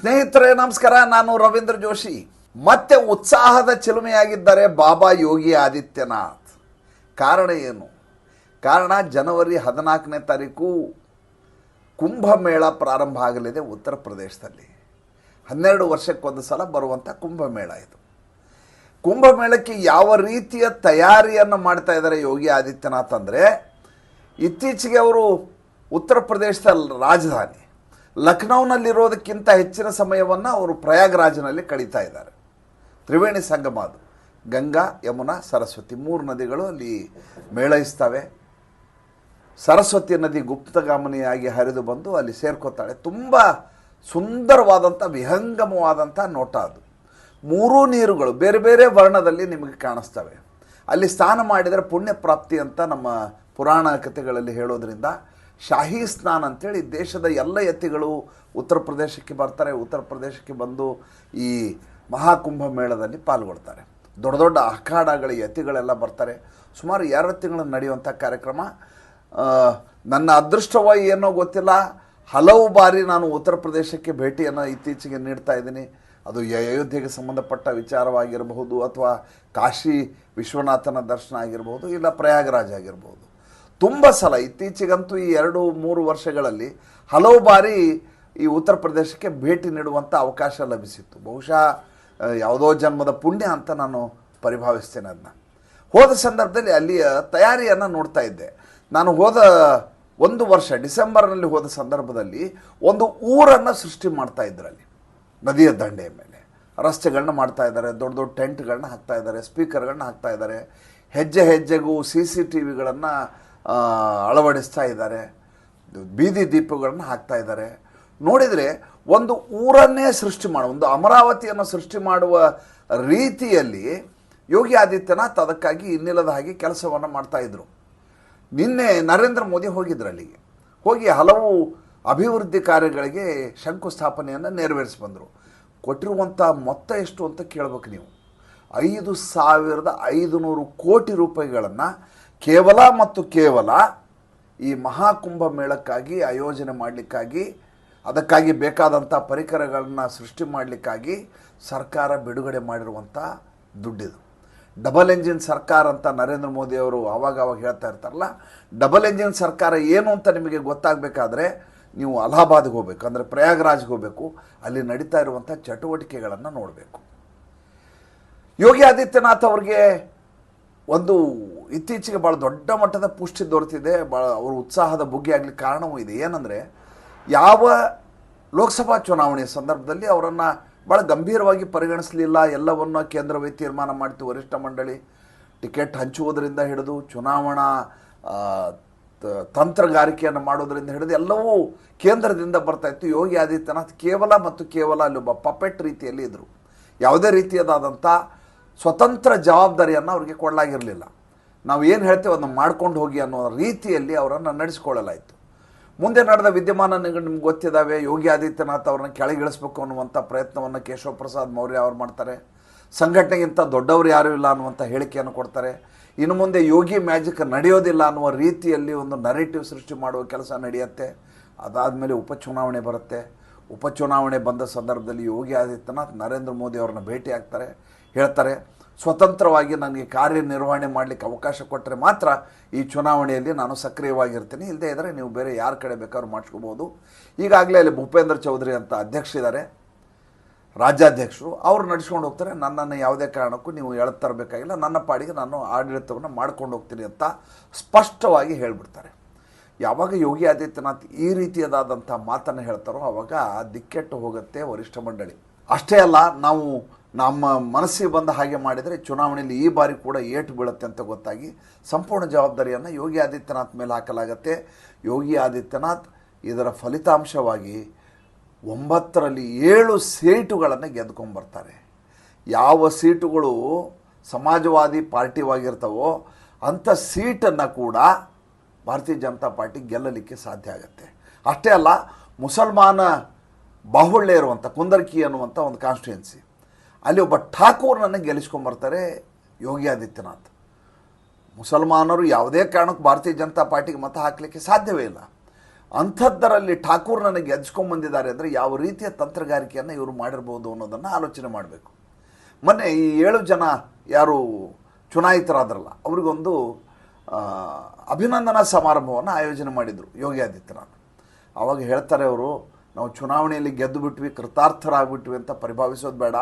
ಸ್ನೇಹಿತರೆ, ನಮಸ್ಕಾರ. ನಾನು ರವೀಂದ್ರ ಜೋಶಿ. ಮತ್ತೆ ಉತ್ಸಾಹದ ಚಿಲುಮೆಯಾಗಿದ್ದಾರೆ ಬಾಬಾ ಯೋಗಿ ಆದಿತ್ಯನಾಥ್. ಕಾರಣ ಏನು? ಕಾರಣ ಜನವರಿ ಹದಿನಾಲ್ಕನೇ ತಾರೀಕು ಕುಂಭಮೇಳ ಪ್ರಾರಂಭ ಆಗಲಿದೆ ಉತ್ತರ ಪ್ರದೇಶದಲ್ಲಿ. ಹನ್ನೆರಡು ವರ್ಷಕ್ಕೊಂದು ಸಲ ಬರುವಂಥ ಕುಂಭಮೇಳ ಇದು. ಕುಂಭಮೇಳಕ್ಕೆ ಯಾವ ರೀತಿಯ ತಯಾರಿಯನ್ನು ಮಾಡ್ತಾ ಇದ್ದಾರೆ ಯೋಗಿ ಆದಿತ್ಯನಾಥ್ ಅಂದರೆ, ಇತ್ತೀಚೆಗೆ ಅವರು ಉತ್ತರ ಪ್ರದೇಶದ ರಾಜಧಾನಿ ಲಖನೌನಲ್ಲಿರೋದಕ್ಕಿಂತ ಹೆಚ್ಚಿನ ಸಮಯವನ್ನು ಅವರು ಪ್ರಯಾಗ್ರಾಜ್ನಲ್ಲಿ ಕಳೀತಾ ಇದ್ದಾರೆ. ತ್ರಿವೇಣಿ ಸಂಗಮ ಅದು ಗಂಗಾ, ಯಮುನಾ, ಸರಸ್ವತಿ ಮೂರು ನದಿಗಳು ಅಲ್ಲಿ ಮೇಳೈಸ್ತವೆ. ಸರಸ್ವತಿ ನದಿ ಗುಪ್ತಗಾಮನಿಯಾಗಿ ಹರಿದು ಬಂದು ಅಲ್ಲಿ ಸೇರ್ಕೋತಾಳೆ. ತುಂಬ ಸುಂದರವಾದಂಥ ವಿಹಂಗಮವಾದಂಥ ನೋಟ ಅದು. ಮೂರೂ ನೀರುಗಳು ಬೇರೆ ಬೇರೆ ವರ್ಣದಲ್ಲಿ ನಿಮಗೆ ಕಾಣಿಸ್ತವೆ. ಅಲ್ಲಿ ಸ್ನಾನ ಮಾಡಿದರೆ ಪುಣ್ಯ ಪ್ರಾಪ್ತಿ ಅಂತ ನಮ್ಮ ಪುರಾಣ ಕಥೆಗಳಲ್ಲಿ ಹೇಳೋದ್ರಿಂದ ಶಾಹಿ ಸ್ನಾನ ಅಂತೇಳಿ ದೇಶದ ಎಲ್ಲ ಯತಿಗಳು ಉತ್ತರ ಪ್ರದೇಶಕ್ಕೆ ಬರ್ತಾರೆ, ಉತ್ತರ ಪ್ರದೇಶಕ್ಕೆ ಬಂದು ಈ ಮಹಾಕುಂಭ ಮೇಳದಲ್ಲಿ ಪಾಲ್ಗೊಳ್ತಾರೆ. ದೊಡ್ಡ ದೊಡ್ಡ ಅಖಾಡಗಳ ಯತಿಗಳೆಲ್ಲ ಬರ್ತಾರೆ. ಸುಮಾರು ಎರಡು ತಿಂಗಳು ನಡೆಯುವಂಥ ಕಾರ್ಯಕ್ರಮ. ನನ್ನ ಅದೃಷ್ಟವ ಏನೋ ಗೊತ್ತಿಲ್ಲ. ಹಲವು ಬಾರಿ ನಾನು ಉತ್ತರ ಪ್ರದೇಶಕ್ಕೆ ಭೇಟಿಯನ್ನು ಇತ್ತೀಚೆಗೆ ನೀಡ್ತಾ ಇದ್ದೀನಿ. ಅದು ಅಯೋಧ್ಯೆಗೆ ಸಂಬಂಧಪಟ್ಟ ವಿಚಾರವಾಗಿರಬಹುದು ಅಥವಾ ಕಾಶಿ ವಿಶ್ವನಾಥನ ದರ್ಶನ ಆಗಿರಬಹುದು, ಇಲ್ಲ ಪ್ರಯಾಗರಾಜ್ ಆಗಿರ್ಬೋದು ತುಂಬ ಸಲ, ಇತ್ತೀಚೆಗಂತೂ ಈ ಎರಡು, ಮೂರು ವರ್ಷಗಳಲ್ಲಿ ಹಲವು ಬಾರಿ ಈ ಉತ್ತರ ಪ್ರದೇಶಕ್ಕೆ ಭೇಟಿ ನೀಡುವಂಥ ಅವಕಾಶ ಲಭಿಸಿತ್ತು. ಬಹುಶಃ ಯಾವುದೋ ಜನ್ಮದ ಪುಣ್ಯ ಅಂತ ನಾನು ಪರಿಭಾವಿಸ್ತೇನೆ ಅದನ್ನ ಹೋದ ಸಂದರ್ಭದಲ್ಲಿ ಅಲ್ಲಿಯ ತಯಾರಿಯನ್ನು ನೋಡ್ತಾ ಇದ್ದೆ. ನಾನು ಹೋದ ಒಂದು ವರ್ಷ, ಡಿಸೆಂಬರ್ನಲ್ಲಿ ಹೋದ ಸಂದರ್ಭದಲ್ಲಿ ಒಂದು ಊರನ್ನು ಸೃಷ್ಟಿ ಮಾಡ್ತಾ ಇದ್ರಲ್ಲಿ ನದಿಯ ದಂಡೆಯ ಮೇಲೆ. ರಸ್ತೆಗಳನ್ನ ಮಾಡ್ತಾ ಇದ್ದಾರೆ, ದೊಡ್ಡ ದೊಡ್ಡ ಟೆಂಟ್ಗಳನ್ನ ಹಾಕ್ತಾ ಇದ್ದಾರೆ ಸ್ಪೀಕರ್ಗಳನ್ನ ಹಾಕ್ತಾ ಇದ್ದಾರೆ. ಹೆಜ್ಜೆ ಹೆಜ್ಜೆಗೂ ಸಿ ಸಿ ಟಿ ವಿಗಳನ್ನು ಅಳವಡಿಸ್ತಾ ಇದ್ದಾರೆ. ಬೀದಿ ದೀಪಗಳನ್ನು ಹಾಕ್ತಾ ಇದ್ದಾರೆ. ನೋಡಿದರೆ ಒಂದು ಊರನ್ನೇ ಸೃಷ್ಟಿ ಮಾಡುವ ಒಂದು ಅಮರಾವತಿಯನ್ನು ಸೃಷ್ಟಿ ಮಾಡುವ ರೀತಿಯಲ್ಲಿ ಯೋಗಿ ಆದಿತ್ಯನಾಥ್ ಅದಕ್ಕಾಗಿ ಇನ್ನಿಲ್ಲದ ಹಾಗೆ ಕೆಲಸವನ್ನು ಮಾಡ್ತಾ ಇದ್ರು. ನಿನ್ನೆ ನರೇಂದ್ರ ಮೋದಿ ಹೋಗಿದ್ರು ಅಲ್ಲಿಗೆ. ಹೋಗಿ ಹಲವು ಅಭಿವೃದ್ಧಿ ಕಾರ್ಯಗಳಿಗೆ ಶಂಕುಸ್ಥಾಪನೆಯನ್ನು ನೆರವೇರಿಸಿ ಬಂದರು. ಕೊಟ್ಟಿರುವಂಥ ಮೊತ್ತ ಎಷ್ಟು ಅಂತ ಕೇಳಬೇಕು ನೀವು. ಐದು ಸಾವಿರದ ಐದುನೂರು ಕೋಟಿ ರೂಪಾಯಿಗಳನ್ನು ಕೇವಲ ಮತ್ತು ಕೇವಲ ಈ ಮಹಾಕುಂಭ ಮೇಳಕ್ಕಾಗಿ, ಆಯೋಜನೆ ಮಾಡಲಿಕ್ಕಾಗಿ, ಅದಕ್ಕಾಗಿ ಬೇಕಾದಂಥ ಪರಿಕರಗಳನ್ನು ಸೃಷ್ಟಿ ಮಾಡಲಿಕ್ಕಾಗಿ ಸರ್ಕಾರ ಬಿಡುಗಡೆ ಮಾಡಿರುವಂಥ ದುಡ್ಡಿದು. ಡಬಲ್ ಎಂಜಿನ್ ಸರ್ಕಾರ ಅಂತ ನರೇಂದ್ರ ಮೋದಿ ಅವರು ಆವಾಗ ಆವಾಗ ಹೇಳ್ತಾ ಇರ್ತಾರಲ್ಲ, ಡಬಲ್ ಎಂಜಿನ್ ಸರ್ಕಾರ ಏನು ಅಂತ ನಿಮಗೆ ಗೊತ್ತಾಗಬೇಕಾದ್ರೆ ನೀವು ಅಲಹಾಬಾದ್ಗೆ ಹೋಗಬೇಕು, ಅಂದರೆ ಪ್ರಯಾಗ್ರಾಜ್ಗೆ ಹೋಗಬೇಕು, ಅಲ್ಲಿ ನಡೀತಾ ಇರುವಂಥ ಚಟುವಟಿಕೆಗಳನ್ನು ನೋಡಬೇಕು. ಯೋಗಿ ಆದಿತ್ಯನಾಥ್ ಅವ್ರಿಗೆ ಒಂದು ಇತ್ತೀಚೆಗೆ ಭಾಳ ದೊಡ್ಡ ಮಟ್ಟದ ಪುಷ್ಟಿ ದೊರೆತಿದೆ ಭಾಳ ಅವರು ಉತ್ಸಾಹದ ಬುಗ್ಗೆ ಆಗಲಿ ಕಾರಣವೂ ಇದೆ. ಏನಂದರೆ, ಯಾವ ಲೋಕಸಭಾ ಚುನಾವಣೆಯ ಸಂದರ್ಭದಲ್ಲಿ ಅವರನ್ನು ಭಾಳ ಗಂಭೀರವಾಗಿ ಪರಿಗಣಿಸಲಿಲ್ಲ, ಎಲ್ಲವನ್ನು ಕೇಂದ್ರವೇ ತೀರ್ಮಾನ ಮಾಡಿತು ವರಿಷ್ಠ ಮಂಡಳಿ ಟಿಕೆಟ್ ಹಂಚುವುದರಿಂದ ಹಿಡಿದು, ಚುನಾವಣಾ ತಂತ್ರಗಾರಿಕೆಯನ್ನು ಮಾಡೋದರಿಂದ ಹಿಡಿದು ಎಲ್ಲವೂ ಕೇಂದ್ರದಿಂದ ಬರ್ತಾ ಇತ್ತು. ಯೋಗಿ ಆದಿತ್ಯನಾಥ್ ಕೇವಲ ಮತ್ತು ಕೇವಲ ಅಲ್ಲಿ ಒಬ್ಬ ಪಪೆಟ್ ರೀತಿಯಲ್ಲಿ ಇದ್ದರು ಯಾವುದೇ ರೀತಿಯದಾದಂಥ ಸ್ವತಂತ್ರ ಜವಾಬ್ದಾರಿಯನ್ನು ಅವರಿಗೆ ಕೊಡಲಾಗಿರಲಿಲ್ಲ. ನಾವು ಏನು ಹೇಳ್ತೇವೆ ಅದನ್ನು ಮಾಡ್ಕೊಂಡು ಹೋಗಿ ಅನ್ನೋ ರೀತಿಯಲ್ಲಿ ಅವರನ್ನು ನಡೆಸಿಕೊಳ್ಳಲಾಯಿತು. ಮುಂದೆ ನಡೆದ ವಿದ್ಯಮಾನಗಳು ನಿಮ್ಗೆ ಗೊತ್ತಿದ್ದಾವೆ ಯೋಗಿ ಆದಿತ್ಯನಾಥ್ ಅವ್ರನ್ನ ಕೆಳಗಿಳಿಸ್ಬೇಕು ಅನ್ನುವಂಥ ಪ್ರಯತ್ನವನ್ನು ಕೇಶವ ಪ್ರಸಾದ್ ಮೌರ್ಯ ಅವರು ಮಾಡ್ತಾರೆ. ಸಂಘಟನೆಗಿಂತ ದೊಡ್ಡವರು ಯಾರೂ ಇಲ್ಲ ಅನ್ನುವಂಥ ಹೇಳಿಕೆಯನ್ನು ಕೊಡ್ತಾರೆ. ಇನ್ನು ಮುಂದೆ ಯೋಗಿ ಮ್ಯಾಜಿಕ್ ನಡೆಯೋದಿಲ್ಲ ಅನ್ನುವ ರೀತಿಯಲ್ಲಿ ಒಂದು ನರೇಟಿವ್ ಸೃಷ್ಟಿ ಮಾಡುವ ಕೆಲಸ ನಡೆಯುತ್ತೆ. ಅದಾದಮೇಲೆ ಉಪಚುನಾವಣೆ ಬರುತ್ತೆ. ಉಪಚುನಾವಣೆ ಬಂದ ಸಂದರ್ಭದಲ್ಲಿ ಯೋಗಿ ಆದಿತ್ಯನಾಥ್, ನರೇಂದ್ರ ಮೋದಿ ಅವ್ರನ್ನ ಭೇಟಿ ಆಗ್ತಾರೆ, ಹೇಳ್ತಾರೆ, ಸ್ವತಂತ್ರವಾಗಿ ನನಗೆ ಕಾರ್ಯನಿರ್ವಹಣೆ ಮಾಡಲಿಕ್ಕೆ ಅವಕಾಶ ಕೊಟ್ಟರೆ ಮಾತ್ರ ಈ ಚುನಾವಣೆಯಲ್ಲಿ ನಾನು ಸಕ್ರಿಯವಾಗಿರ್ತೀನಿ. ಇಲ್ಲದೇ ಇದ್ದರೆ ನೀವು ಬೇರೆ ಯಾರ ಕಡೆ ಬೇಕಾದ್ರೂ ಮಾಡಿಸ್ಕೋಬೋದು ಈಗಾಗಲೇ ಅಲ್ಲಿ ಭೂಪೇಂದ್ರ ಚೌಧರಿ ಅಂತ ಅಧ್ಯಕ್ಷ ಇದ್ದಾರೆ ರಾಜ್ಯಾಧ್ಯಕ್ಷರು. ಅವ್ರು ನಡೆಸ್ಕೊಂಡು ಹೋಗ್ತಾರೆ, ನನ್ನನ್ನು ಯಾವುದೇ ಕಾರಣಕ್ಕೂ ನೀವು ಎಳ್ತರಬೇಕಾಗಿಲ್ಲ. ತರಬೇಕಾಗಿಲ್ಲ ನನ್ನ ಪಾಡಿಗೆ ನಾನು ಆಡಳಿತವನ್ನು ಮಾಡ್ಕೊಂಡು ಹೋಗ್ತೀನಿ ಅಂತ ಸ್ಪಷ್ಟವಾಗಿ ಹೇಳಿಬಿಡ್ತಾರೆ. ಯಾವಾಗ ಯೋಗಿ ಆದಿತ್ಯನಾಥ್ ಈ ರೀತಿಯದಾದಂಥ ಮಾತನ್ನು ಹೇಳ್ತಾರೋ ಆವಾಗ ದಿಕ್ಕೆಟ್ಟು ಹೋಗುತ್ತೆ ವರಿಷ್ಠ ಮಂಡಳಿ. ಅಷ್ಟೇ ಅಲ್ಲ, ನಾವು ನಮ್ಮ ಮನಸ್ಸಿಗೆ ಬಂದ ಹಾಗೆ ಮಾಡಿದರೆ ಚುನಾವಣೆಯಲ್ಲಿ ಈ ಬಾರಿ ಕೂಡ ಏಟು ಬೀಳುತ್ತೆ ಅಂತ ಗೊತ್ತಾಗಿ ಸಂಪೂರ್ಣ ಜವಾಬ್ದಾರಿಯನ್ನು ಯೋಗಿ ಆದಿತ್ಯನಾಥ್ ಮೇಲೆ ಹಾಕಲಾಗತ್ತೆ. ಯೋಗಿ ಆದಿತ್ಯನಾಥ್ ಇದರ ಫಲಿತಾಂಶವಾಗಿ ಒಂಬತ್ತರಲ್ಲಿ ಏಳು ಸೀಟುಗಳನ್ನು ಗೆದ್ಕೊಂಡ್ಬರ್ತಾರೆ ಯಾವ ಸೀಟುಗಳು ಸಮಾಜವಾದಿ ಪಾರ್ಟಿವಾಗಿರ್ತವೋ ಅಂಥ ಸೀಟನ್ನು ಕೂಡ ಭಾರತೀಯ ಜನತಾ ಪಾರ್ಟಿ ಗೆಲ್ಲಲಿಕ್ಕೆ ಸಾಧ್ಯ ಆಗುತ್ತೆ. ಅಷ್ಟೇ ಅಲ್ಲ, ಮುಸಲ್ಮಾನ ಬಾಹುಳ್ಯ ಇರುವಂಥ, ಕುಂದರ್ಕಿ ಅನ್ನುವಂಥ ಒಂದು ಕಾನ್ಸ್ಟಿಟ್ಯುಯೆನ್ಸಿ ಅಲ್ಲಿ ಒಬ್ಬ ಠಾಕೂರ್ನನ್ನು ಗೆಲ್ಲಿಸ್ಕೊಂಬರ್ತಾರೆ ಯೋಗಿ ಆದಿತ್ಯನಾಥ್. ಮುಸಲ್ಮಾನರು ಯಾವುದೇ ಕಾರಣಕ್ಕೂ ಭಾರತೀಯ ಜನತಾ ಪಾರ್ಟಿಗೆ ಮತ ಹಾಕಲಿಕ್ಕೆ ಸಾಧ್ಯವೇ ಇಲ್ಲ. ಅಂಥದ್ದರಲ್ಲಿ ಠಾಕೂರ್ ನನಗೆ ಗೆದ್ಸ್ಕೊಂಬಂದಿದ್ದಾರೆ ಅಂದರೆ ಯಾವ ರೀತಿಯ ತಂತ್ರಗಾರಿಕೆಯನ್ನು ಇವರು ಮಾಡಿರ್ಬೋದು ಅನ್ನೋದನ್ನು ಆಲೋಚನೆ ಮಾಡಬೇಕು. ಮೊನ್ನೆ ಈ ಏಳು ಜನ ಯಾರು ಚುನಾಯಿತರಾದ್ರಲ್ಲ, ಅವ್ರಿಗೊಂದು ಅಭಿನಂದನಾ ಸಮಾರಂಭವನ್ನು ಆಯೋಜನೆ ಮಾಡಿದರು ಯೋಗಿ ಆದಿತ್ಯನಾಥ್. ಅವಾಗ ಹೇಳ್ತಾರೆ ಅವರು, ನಾವು ಚುನಾವಣೆಯಲ್ಲಿ ಗೆದ್ದು ಬಿಟ್ವಿ, ಕೃತಾರ್ಥರಾಗ್ಬಿಟ್ವಿ ಅಂತ ಪರಿಭಾವಿಸೋದು ಬೇಡ.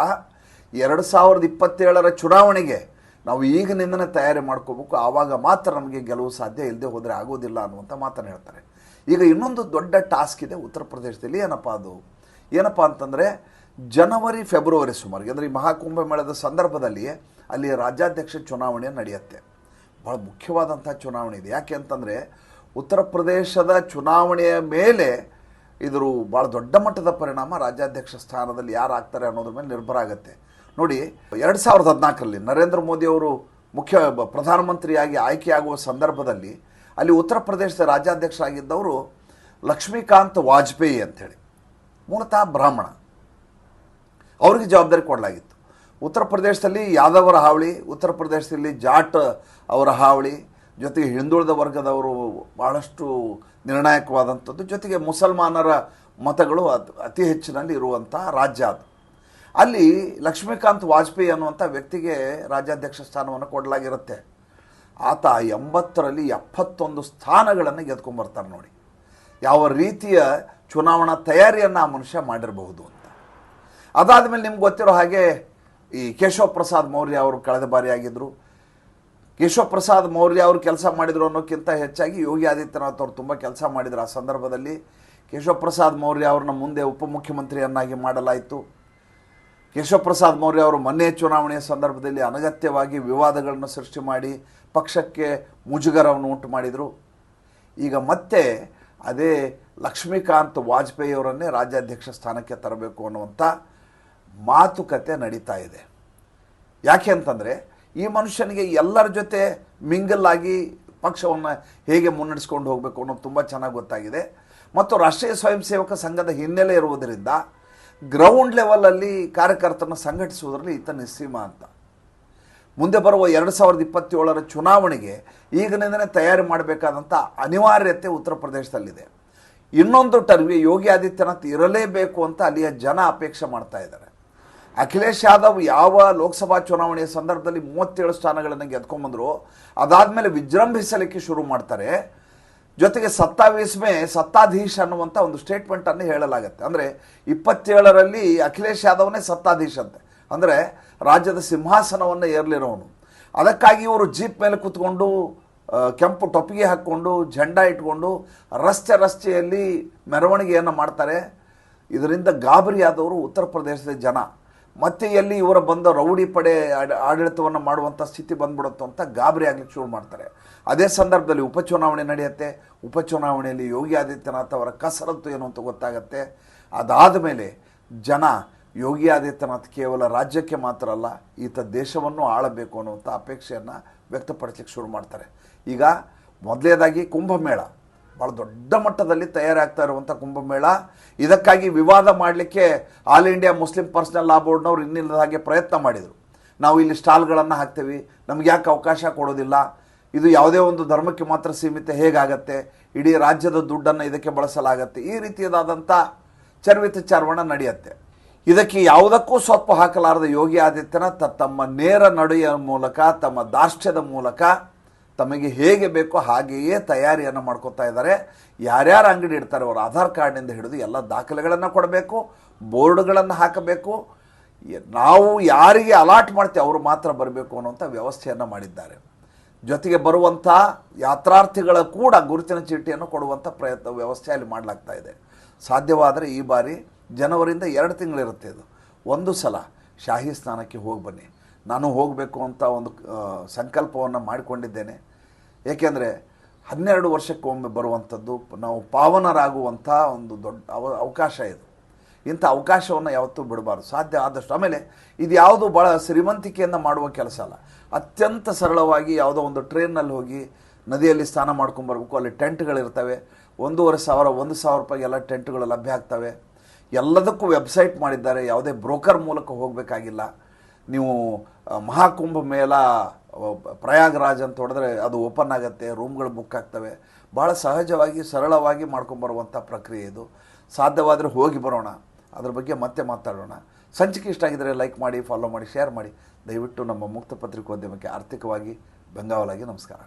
ಎರಡು ಸಾವಿರದ ಇಪ್ಪತ್ತೇಳರ ಚುನಾವಣೆಗೆ ನಾವು ಈಗಿನಿಂದನೇ ತಯಾರಿ ಮಾಡ್ಕೋಬೇಕು, ಆವಾಗ ಮಾತ್ರ ನಮಗೆ ಗೆಲುವು ಸಾಧ್ಯ ಇಲ್ಲದೆ ಹೋದರೆ ಆಗೋದಿಲ್ಲ ಅನ್ನುವಂಥ ಮಾತನ್ನು ಹೇಳ್ತಾರೆ. ಈಗ ಇನ್ನೊಂದು ದೊಡ್ಡ ಟಾಸ್ಕ್ ಇದೆ ಉತ್ತರ ಪ್ರದೇಶದಲ್ಲಿ, ಏನಪ್ಪ ಅದು? ಏನಪ್ಪ ಅಂತಂದರೆ, ಜನವರಿ, ಫೆಬ್ರವರಿ ಸುಮಾರಿಗೆ, ಅಂದರೆ ಈ ಮಹಾಕುಂಭ ಮೇಳದ ಸಂದರ್ಭದಲ್ಲಿ ಅಲ್ಲಿ ರಾಜ್ಯಾಧ್ಯಕ್ಷ ಚುನಾವಣೆ ನಡೆಯುತ್ತೆ. ಭಾಳ ಮುಖ್ಯವಾದಂಥ ಚುನಾವಣೆ ಇದೆ. ಯಾಕೆ ಅಂತಂದರೆ ಉತ್ತರ ಪ್ರದೇಶದ ಚುನಾವಣೆಯ ಮೇಲೆ ಇದ್ರ ಭಾಳ ದೊಡ್ಡ ಮಟ್ಟದ ಪರಿಣಾಮ ರಾಜ್ಯಾಧ್ಯಕ್ಷ ಸ್ಥಾನದಲ್ಲಿ ಯಾರು ಆಗ್ತಾರೆ ಅನ್ನೋದ್ರ ಮೇಲೆ ನಿರ್ಭರ ಆಗುತ್ತೆ. ನೋಡಿ, ಎರಡು ಸಾವಿರದ ಹದಿನಾಲ್ಕರಲ್ಲಿ ನರೇಂದ್ರ ಮೋದಿ ಅವರು ಮುಖ್ಯ ಪ್ರಧಾನಮಂತ್ರಿಯಾಗಿ ಆಯ್ಕೆಯಾಗುವ ಸಂದರ್ಭದಲ್ಲಿ ಅಲ್ಲಿ ಉತ್ತರ ಪ್ರದೇಶದ ರಾಜ್ಯಾಧ್ಯಕ್ಷರಾಗಿದ್ದವರು ಲಕ್ಷ್ಮೀಕಾಂತ್ ವಾಜಪೇಯಿ ಅಂಥೇಳಿ, ಮೂಲತಃ ಬ್ರಾಹ್ಮಣ. ಅವರಿಗೆ ಜವಾಬ್ದಾರಿ ಕೊಡಲಾಗಿತ್ತು. ಉತ್ತರ ಪ್ರದೇಶದಲ್ಲಿ ಯಾದವರ ಹಾವಳಿ, ಉತ್ತರ ಪ್ರದೇಶದಲ್ಲಿ ಜಾಟ್ ಅವರ ಹಾವಳಿ, ಜೊತೆಗೆ ಹಿಂದುಳಿದ ವರ್ಗದವರು ಭಾಳಷ್ಟು ನಿರ್ಣಾಯಕವಾದಂಥದ್ದು. ಜೊತೆಗೆ ಮುಸಲ್ಮಾನರ ಮತಗಳು ಅತ್- ಹೆಚ್ಚಿನಲ್ಲಿ ಇರುವಂಥ ರಾಜ್ಯ ಅದು. ಅಲ್ಲಿ ಲಕ್ಷ್ಮೀಕಾಂತ್ ವಾಜಪೇಯಿ ಅನ್ನುವಂಥ ವ್ಯಕ್ತಿಗೆ ರಾಜ್ಯಾಧ್ಯಕ್ಷ ಸ್ಥಾನವನ್ನು ಕೊಡಲಾಗಿರುತ್ತೆ. ಆತ ಎಂಬತ್ತರಲ್ಲಿ ಎಪ್ಪತ್ತೊಂದು ಸ್ಥಾನಗಳನ್ನು ಗೆದ್ಕೊಂಬರ್ತಾರೆ ನೋಡಿ. ಯಾವ ರೀತಿಯ ಚುನಾವಣಾ ತಯಾರಿಯನ್ನು ಆ ಮನುಷ್ಯ ಮಾಡಿರಬಹುದು ಅಂತ. ಅದಾದ ಮೇಲೆ ನಿಮ್ಗೆ ಗೊತ್ತಿರೋ ಹಾಗೆ ಈ ಕೇಶವ ಪ್ರಸಾದ್ ಮೌರ್ಯ ಅವರು ಕಳೆದ ಬಾರಿ ಆಗಿದ್ದರು ಕೇಶವ ಪ್ರಸಾದ್ ಮೌರ್ಯ ಅವರು ಕೆಲಸ ಮಾಡಿದರು ಅನ್ನೋಕ್ಕಿಂತ ಹೆಚ್ಚಾಗಿ ಯೋಗಿ ಆದಿತ್ಯನಾಥ್ ಅವರು ತುಂಬ ಕೆಲಸ ಮಾಡಿದರು ಆ ಸಂದರ್ಭದಲ್ಲಿ. ಕೇಶವ ಪ್ರಸಾದ್ ಮೌರ್ಯ ಅವ್ರನ್ನ ಮುಂದೆ ಉಪಮುಖ್ಯಮಂತ್ರಿಯನ್ನಾಗಿ ಮಾಡಲಾಯಿತು. ಕೇಶವ ಪ್ರಸಾದ್ ಮೌರ್ಯ ಅವರು ಮೊನ್ನೆ ಚುನಾವಣೆಯ ಸಂದರ್ಭದಲ್ಲಿ ಅನಗತ್ಯವಾಗಿ ವಿವಾದಗಳನ್ನು ಸೃಷ್ಟಿ ಮಾಡಿ ಪಕ್ಷಕ್ಕೆ ಮುಜುಗರವನ್ನು ಉಂಟು ಮಾಡಿದರು. ಈಗ ಮತ್ತೆ ಅದೇ ಲಕ್ಷ್ಮೀಕಾಂತ್ ವಾಜಪೇಯಿ ಅವರನ್ನೇ ರಾಜ್ಯಾಧ್ಯಕ್ಷ ಸ್ಥಾನಕ್ಕೆ ತರಬೇಕು ಅನ್ನುವಂಥ ಮಾತುಕತೆ ನಡೀತಾ ಇದೆ. ಯಾಕೆ ಅಂತಂದರೆ, ಈ ಮನುಷ್ಯನಿಗೆ ಎಲ್ಲರ ಜೊತೆ ಮಿಂಗಲ್ ಆಗಿ ಪಕ್ಷವನ್ನು ಹೇಗೆ ಮುನ್ನಡೆಸ್ಕೊಂಡು ಹೋಗಬೇಕು ಅನ್ನೋದು ತುಂಬ ಚೆನ್ನಾಗಿ ಗೊತ್ತಾಗಿದೆ. ಮತ್ತು ರಾಷ್ಟ್ರೀಯ ಸ್ವಯಂ ಸೇವಕ ಸಂಘದ ಹಿನ್ನೆಲೆ ಇರುವುದರಿಂದ ಗ್ರೌಂಡ್ ಲೆವೆಲಲ್ಲಿ ಕಾರ್ಯಕರ್ತರನ್ನು ಸಂಘಟಿಸುವುದರಲ್ಲಿ ಈತ ನಿಸ್ಸೀಮ ಅಂತ. ಮುಂದೆ ಬರುವ ಎರಡು ಸಾವಿರದ ಇಪ್ಪತ್ತೇಳರ ಚುನಾವಣೆಗೆ ಈಗಿನಿಂದಲೇ ತಯಾರಿ ಮಾಡಬೇಕಾದಂಥ ಅನಿವಾರ್ಯತೆ ಉತ್ತರ ಪ್ರದೇಶದಲ್ಲಿದೆ. ಇನ್ನೊಂದು ಟರ್ವಿ ಯೋಗಿ ಆದಿತ್ಯನಾಥ್ ಇರಲೇಬೇಕು ಅಂತ ಅಲ್ಲಿಯ ಜನ ಅಪೇಕ್ಷೆ ಮಾಡ್ತಾ ಇದ್ದಾರೆ. ಅಖಿಲೇಶ್ ಯಾದವ್ ಯಾವ ಲೋಕಸಭಾ ಚುನಾವಣೆಯ ಸಂದರ್ಭದಲ್ಲಿ ಮೂವತ್ತೇಳು ಸ್ಥಾನಗಳನ್ನು ಗೆದ್ಕೊಂಬಂದ್ರು ಅದಾದಮೇಲೆ ವಿಜೃಂಭಿಸಲಿಕ್ಕೆ ಶುರು ಮಾಡ್ತಾರೆ. ಜೊತೆಗೆ ಸತ್ತಾವೀಸ್ಮೆ ಸತ್ತಾಧೀಶ್ ಅನ್ನುವಂಥ ಒಂದು ಸ್ಟೇಟ್ಮೆಂಟನ್ನು ಹೇಳಲಾಗುತ್ತೆ. ಅಂದರೆ ಇಪ್ಪತ್ತೇಳರಲ್ಲಿ ಅಖಿಲೇಶ್ ಯಾದವ್ನೇ ಸತ್ತಾಧೀಶ್ ಅಂತೆ. ಅಂದರೆ ರಾಜ್ಯದ ಸಿಂಹಾಸನವನ್ನು ಏರ್ಲಿರೋನು ಅದಕ್ಕಾಗಿ ಇವರು ಜೀಪ್ ಮೇಲೆ ಕೂತ್ಕೊಂಡು ಕೆಂಪು ಟೊಪ್ಪಿಗೆ ಹಾಕ್ಕೊಂಡು, ಜಂಡ ಇಟ್ಕೊಂಡು, ರಸ್ತೆ ರಸ್ತೆಯಲ್ಲಿ ಮೆರವಣಿಗೆಯನ್ನು ಮಾಡ್ತಾರೆ. ಇದರಿಂದ ಗಾಬರಿಯಾದವರು ಉತ್ತರ ಪ್ರದೇಶದ ಜನ. ಮತ್ತೆ ಎಲ್ಲಿ ಇವರ ಬಂದ ರೌಡಿ ಪಡೆ ಆಡ- ಆಡಳಿತವನ್ನು ಮಾಡುವಂಥ ಸ್ಥಿತಿ ಬಂದ್ಬಿಡುತ್ತೋ ಅಂತ ಗಾಬರಿ ಆಗಲಿಕ್ಕೆ ಶುರು ಮಾಡ್ತಾರೆ. ಅದೇ ಸಂದರ್ಭದಲ್ಲಿ ಉಪಚುನಾವಣೆ ನಡೆಯುತ್ತೆ. ಉಪಚುನಾವಣೆಯಲ್ಲಿ ಯೋಗಿ ಆದಿತ್ಯನಾಥ್ ಅವರ ಕಸರತ್ತು ಏನು ಅಂತ ಗೊತ್ತಾಗತ್ತೆ. ಅದಾದ ಮೇಲೆ ಜನ ಯೋಗಿ ಆದಿತ್ಯನಾಥ್ ಕೇವಲ ರಾಜ್ಯಕ್ಕೆ ಮಾತ್ರ ಅಲ್ಲ, ಈತ ದೇಶವನ್ನು ಆಳಬೇಕು ಅನ್ನುವಂಥ ಅಪೇಕ್ಷೆಯನ್ನು ವ್ಯಕ್ತಪಡಿಸಲಿಕ್ಕೆ ಶುರು ಮಾಡ್ತಾರೆ. ಈಗ ಮೊದಲನೇದಾಗಿ ಕುಂಭಮೇಳ. ಭಾಳ ದೊಡ್ಡ ಮಟ್ಟದಲ್ಲಿ ತಯಾರಾಗ್ತಾ ಇರುವಂಥ ಕುಂಭಮೇಳ. ಇದಕ್ಕಾಗಿ ವಿವಾದ ಮಾಡಲಿಕ್ಕೆ all India Muslim personal law ಬೋರ್ಡ್ನವ್ರು ಇನ್ನಿಲ್ಲದ ಹಾಗೆ ಪ್ರಯತ್ನ ಮಾಡಿದರು. ನಾವು ಇಲ್ಲಿ ಸ್ಟಾಲ್ಗಳನ್ನು ಹಾಕ್ತೇವೆ. ನಮ್ಗೆ ಯಾಕೆ ಅವಕಾಶ ಕೊಡೋದಿಲ್ಲ? ಇದು ಯಾವುದೇ ಒಂದು ಧರ್ಮಕ್ಕೆ ಮಾತ್ರ ಸೀಮಿತ ಹೇಗಾಗತ್ತೆ? ಇಡೀ ರಾಜ್ಯದ ದುಡ್ಡನ್ನು ಇದಕ್ಕೆ ಬಳಸಲಾಗತ್ತೆ. ಈ ರೀತಿಯದಾದಂಥ ಚರ್ವಿತ ಚಾರ್ವಣ ನಡೆಯುತ್ತೆ. ಇದಕ್ಕೆ ಯಾವುದಕ್ಕೂ ಸೊಪ್ಪು ಹಾಕಲಾರದ ಯೋಗಿ ಆದಿತ್ಯನಾಥ್ ತಮ್ಮ ನೇರ ನಡೆಯ ಮೂಲಕ, ತಮ್ಮ ದಾಷ್ಟ್ಯದ ಮೂಲಕ ತಮಗೆ ಹೇಗೆ ಬೇಕೋ ಹಾಗೆಯೇ ತಯಾರಿಯನ್ನು ಮಾಡ್ಕೋತಾ ಇದ್ದಾರೆ. ಯಾರ್ಯಾರು ಅಂಗಡಿ ಇಡ್ತಾರೆ ಅವರು ಆಧಾರ್ ಕಾರ್ಡ್ನಿಂದ ಹಿಡಿದು ಎಲ್ಲ ದಾಖಲೆಗಳನ್ನು ಕೊಡಬೇಕು, ಬೋರ್ಡ್ಗಳನ್ನು ಹಾಕಬೇಕು. ನಾವು ಯಾರಿಗೆ ಅಲಾಟ್ ಮಾಡ್ತೀವಿ ಅವರು ಮಾತ್ರ ಬರಬೇಕು ಅನ್ನುವಂಥ ವ್ಯವಸ್ಥೆಯನ್ನು ಮಾಡಿದ್ದಾರೆ. ಜೊತೆಗೆ ಬರುವಂಥ ಯಾತ್ರಾರ್ಥಿಗಳ ಕೂಡ ಗುರುತಿನ ಚೀಟಿಯನ್ನು ಕೊಡುವಂಥ ಪ್ರಯತ್ನ ವ್ಯವಸ್ಥೆ ಅಲ್ಲಿ ಮಾಡಲಾಗ್ತಾ ಇದೆ. ಸಾಧ್ಯವಾದರೆ ಈ ಬಾರಿ ಜನವರಿಂದ ಎರಡು ತಿಂಗಳಿರುತ್ತೆ ಇದು. ಒಂದು ಸಲ ಶಾಹಿ ಸ್ನಾನಕ್ಕೆ ಹೋಗಿ ಬನ್ನಿ. ನಾನು ಹೋಗಬೇಕು ಅಂತ ಒಂದು ಸಂಕಲ್ಪವನ್ನು ಮಾಡಿಕೊಂಡಿದ್ದೇನೆ. ಏಕೆಂದರೆ ಹನ್ನೆರಡು ವರ್ಷಕ್ಕೊಮ್ಮೆ ಬರುವಂಥದ್ದು ನಾವು ಪಾವನರಾಗುವಂಥ ಒಂದು ದೊಡ್ಡ ಅವ, ಅವಕಾಶ ಇದು. ಇಂಥ ಅವಕಾಶವನ್ನು ಯಾವತ್ತೂ ಬಿಡಬಾರ್ದು. ಸಾಧ್ಯ ಆದಷ್ಟು. ಆಮೇಲೆ ಇದು ಯಾವುದು ಭಾಳ ಶ್ರೀಮಂತಿಕೆಯನ್ನು ಮಾಡುವ ಕೆಲಸ ಅಲ್ಲ. ಅತ್ಯಂತ ಸರಳವಾಗಿ ಯಾವುದೋ ಒಂದು ಟ್ರೈನಲ್ಲಿ ಹೋಗಿ ನದಿಯಲ್ಲಿ ಸ್ನಾನ ಮಾಡ್ಕೊಂಬರ್ಬೇಕು ಅಲ್ಲಿ ಟೆಂಟ್ಗಳಿರ್ತವೆ. ಒಂದೂವರೆ ಸಾವಿರ, ಒಂದು ಸಾವಿರ ರೂಪಾಯಿ ಎಲ್ಲ ಟೆಂಟ್ಗಳು ಲಭ್ಯ ಆಗ್ತವೆ. ಎಲ್ಲದಕ್ಕೂ ವೆಬ್ಸೈಟ್ ಮಾಡಿದ್ದಾರೆ. ಯಾವುದೇ ಬ್ರೋಕರ್ ಮೂಲಕ ಹೋಗಬೇಕಾಗಿಲ್ಲ. ನೀವು ಮಹಾಕುಂಭ ಮೇಳ ಪ್ರಯಾಗ್ರಾಜ್ ಅಂತ ಹೊಡೆದ್ರೆ ಅದು ಓಪನ್ ಆಗುತ್ತೆ, ರೂಮ್ಗಳು ಬುಕ್ ಆಗ್ತವೆ. ಭಾಳ ಸಹಜವಾಗಿ, ಸರಳವಾಗಿ ಮಾಡ್ಕೊಂಬರುವಂಥ ಪ್ರಕ್ರಿಯೆ ಇದು. ಸಾಧ್ಯವಾದರೆ ಹೋಗಿ ಬರೋಣ. ಅದ್ರ ಬಗ್ಗೆ ಮತ್ತೆ ಮಾತಾಡೋಣ. ಸಂಚಿಕೆ ಇಷ್ಟ ಆಗಿದ್ದರೆ ಲೈಕ್ ಮಾಡಿ ಫಾಲೋ ಮಾಡಿ ಶೇರ್ ಮಾಡಿ. ದಯವಿಟ್ಟು ನಮ್ಮ ಮುಕ್ತ ಪತ್ರಿಕೋದ್ಯಮಕ್ಕೆ ಆರ್ಥಿಕವಾಗಿ ಬೆಂಗಾವಲಾಗಿ ನಮಸ್ಕಾರ.